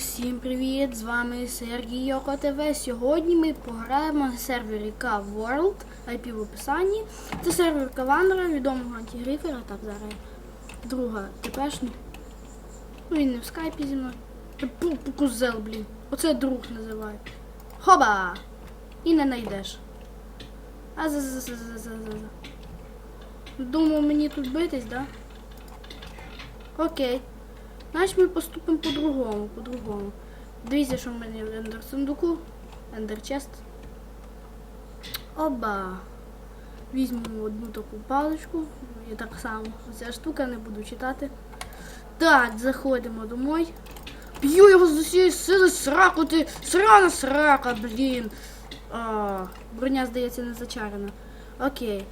Всім привіт! З вами Сергій Йоко ТВ. Сьогодні ми пограємо на сервері K World, IP в описанні. Це сервер Каванера, відомого антигрифера. Так, зараз друга ТПшну. Ну він не в скайпі зі мною. Та пу- пу- Кузел, блін. Оце друг називає. Хоба! І не знайдеш. А за за за за за за. Думав мені тут битись, да? Окей. Значить ми поступимо по-другому, по-другому. Дивіться, що в мене в ендер сундуку. Ендер чест. Оба. Візьмемо одну таку паличку. І так само. Ця штука не буду читати. Так, заходимо домой. Б'ю його з усієї сили сраку, ти срана срака, блін. А, броня, здається, не зачарена. Окей.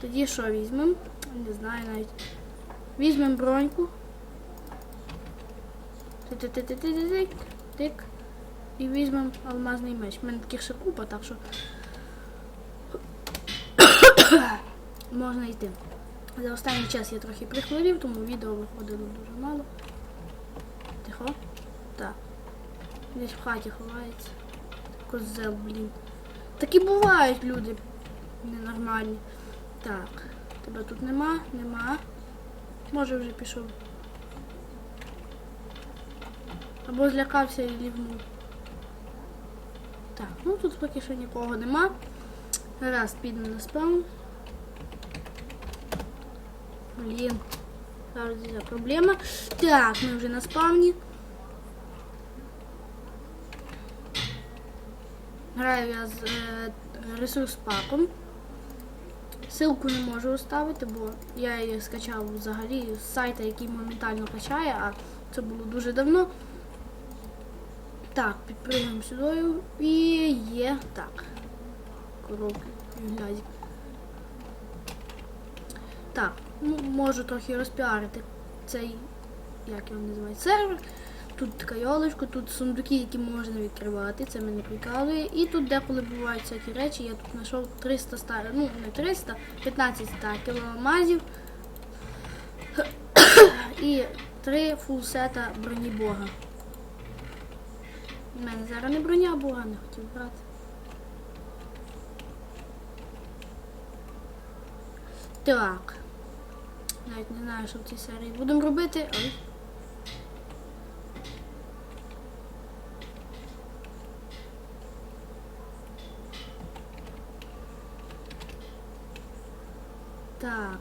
Тоді що візьмемо? Не знаю навіть. Візьмемо броньку. Тик. І візьмемо алмазний меч. У мене таких ще купа, так що можна йти. За останній час я трохи прихворів, тому відео виходило дуже мало. Тихо. Так. Десь в хаті ховається. Козел, блін. Такі бувають люди ненормальні. Так. Тебе тут нема, нема. Може вже пішов. Або злякався і лівнув. Так, ну тут поки що нікого нема. Раз, підемо на спаун. Блін. Зараз є проблема. Так, ми вже на спавні. Граю я з е, ресурс паком. Силку не можу оставити, бо я її скачав взагалі з сайта, який моментально качає, а це було дуже давно. Так, підпрыгуємо сюди і є. Так. Коробки глязик. Так, ну, можу трохи розпіарити цей, як його називають, сервер. Тут кайолочку, тут сундуки, які можна відкривати, це мене прикалує. І тут деколи бувають всякі речі. Я тут знайшов 300 стар... ну не 300, 15 стаків алмазів. І 3 фулсета броні Бога. У мене зараз не броня була, не хотів брати. Так. Навіть не знаю, що в цій серії будемо робити. Ой. Так.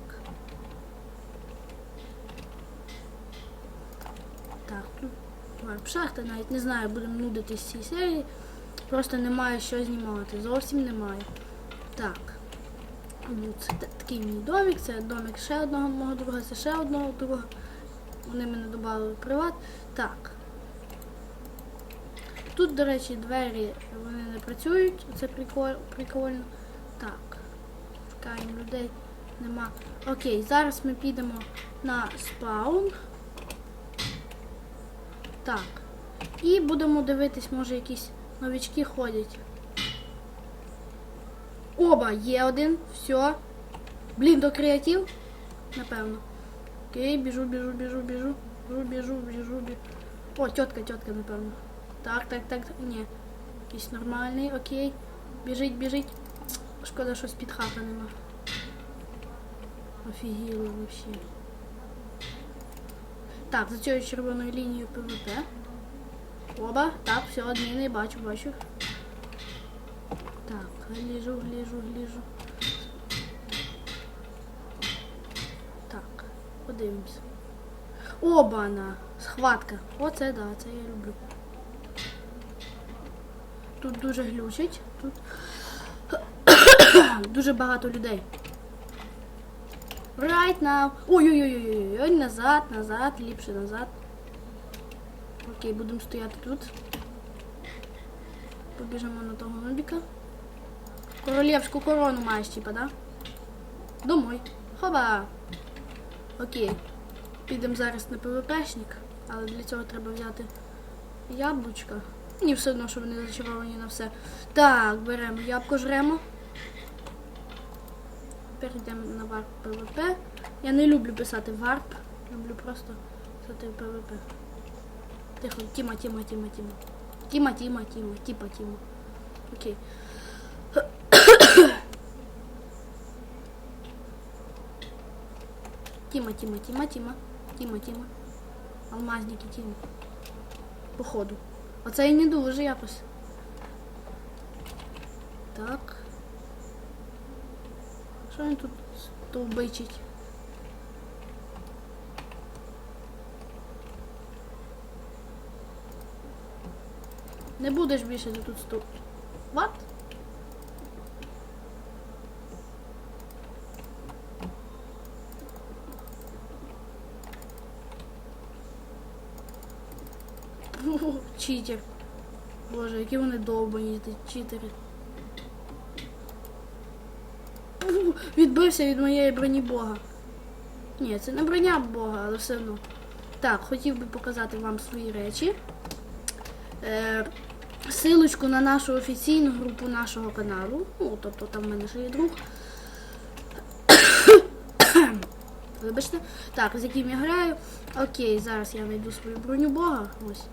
Так, тут варп шахта, навіть не знаю, будемо нудитись цій серії. Просто немає що знімати. Зовсім немає. Так. Ну, Це такий мій домик, це домик ще одного мого друга, це ще одного друга. Вони мене додали в приват. Так. Тут, до речі, двері вони не працюють, це приколь, прикольно. Так. Шукаємо людей. Нема. Окей, зараз ми підемо на спаун. Так. І будемо дивитись, може якісь новички ходять. Оба, є один, все. Блін, до креатив? Напевно. Окей, біжу, біжу, біжу, біжу. Біжу, біжу, біжу, біжу. О, тітка, тітка, напевно. Так, так, так, ні. Якийсь нормальний, окей. Біжить, біжить. Шкода, що з-під хака нема. Офігіло вообще. Так, за цією червоною лінією ПВП. Оба, так, все, одні бачу, бачу. Так, гляжу, гляжу, гляжу. Так, подивимось. Обана! Схватка. Оце да, це я люблю. Тут дуже глючить. Тут дуже багато людей. Right now. Ой-ой-ой-ой-ой, назад, назад, ліпше назад. Окей, будемо стояти тут. Побіжимо на того нобіка. Королівську корону маєш, типа, да? Домой. Хоба. Окей. Підемо зараз на ПВПшник, але для цього треба взяти яблучка. Мені все одно, що вони зачаровані на все. Так, беремо ябко жремо. Перейдемо на варп ПВП. Я не люблю писати варп, люблю просто писати ПВП. Тихо, Тіма, Тіма, Тіма, Тіма. Тіма, Тіма, Тіма, Тіпа, Тіма. Окей. Тіма, Тіма, Тіма, Тіма. Тіма, Тіма. Алмазники, Тіма. Походу. Оце і не дуже якось. Так. Що він тут стовбичить? Не будеш більше тут стук. What? Читер. Боже, які вони довбані, читери. Відбився від моєї броні Бога. Ні, це не броня Бога, але все одно. Так, хотів би показати вам свої речі. Е, Силочку на нашу офіційну групу нашого каналу. Ну, тобто там в мене ще є друг. Вибачте. Так, з яким я граю. Окей, зараз я знайду свою броню Бога. Ось.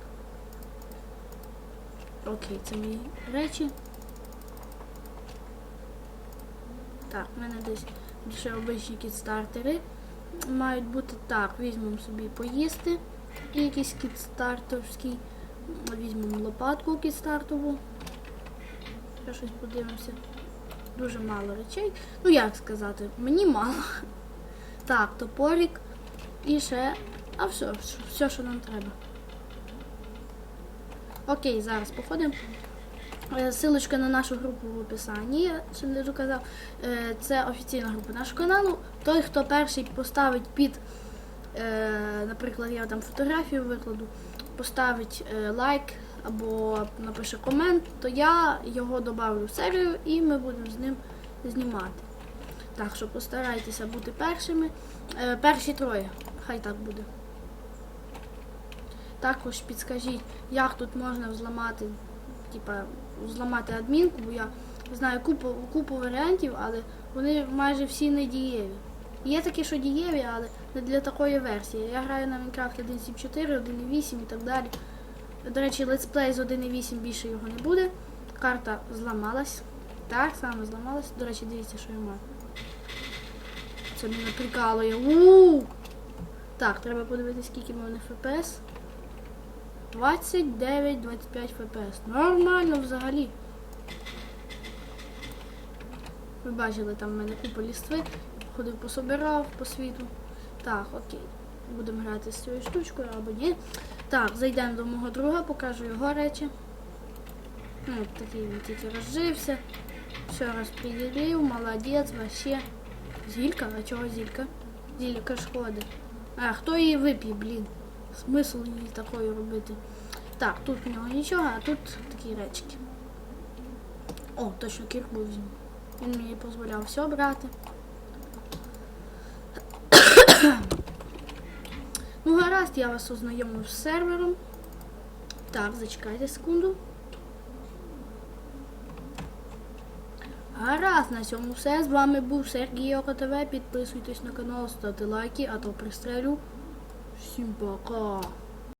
Окей, це мої речі. Так, в мене десь ще обичні кітстартери. Мають бути так, візьмемо собі поїсти. Якийсь кітстартерський. Візьмемо лопатку кітстартову. Ще щось подивимося. Дуже мало речей. Ну як сказати, мені мало. Так, топорик. І ще. А все, все, що нам треба. Окей, зараз походимо. Е, Силочка на нашу групу в описанні, я ще не доказав. Е, Це офіційна група нашого каналу. Той, хто перший поставить під, е, наприклад, я там фотографію викладу, поставить лайк або напише комент, то я його додавлю в серію і ми будемо з ним знімати. Так що постарайтеся бути першими. Перші троє, хай так буде. Також підскажіть, як тут можна взламати, типа, взламати адмінку, бо я знаю купу, купу варіантів, але вони майже всі не дієві. Є такі, що дієві, але не для такої версії. Я граю на Minecraft 1.7.4, 1.8 і так далі. До речі, летсплей з 1.8 більше його не буде. Карта зламалась. Так, саме зламалась. До речі, дивіться, що я маю. Це мене прикалує. у Так, треба подивитися, скільки в мене FPS. 29-25 FPS. Нормально взагалі. Ви бачили, там в мене купа лістви. Ходив пособирав по світу. Так, окей. Будемо грати з цією штучкою або ні. Так, зайдемо до мого друга, покажу його речі. Ну, такий він тільки розжився. Все розподілив, молодець, вообще. Зілька? А чого зілька? Зілька ж. А, хто її вип'є, блін? Смисл її такою робити. Так, тут в нього нічого, а тут такі речки. О, точно кірку візьму. Він мені дозволяв все брати. ну, гаразд, я вас ознайомлю з сервером. Так, зачекайте секунду. Гаразд, на цьому все. З вами був Сергій ОКТВ. Підписуйтесь на канал, ставте лайки, а то пристрелю. Всім пока.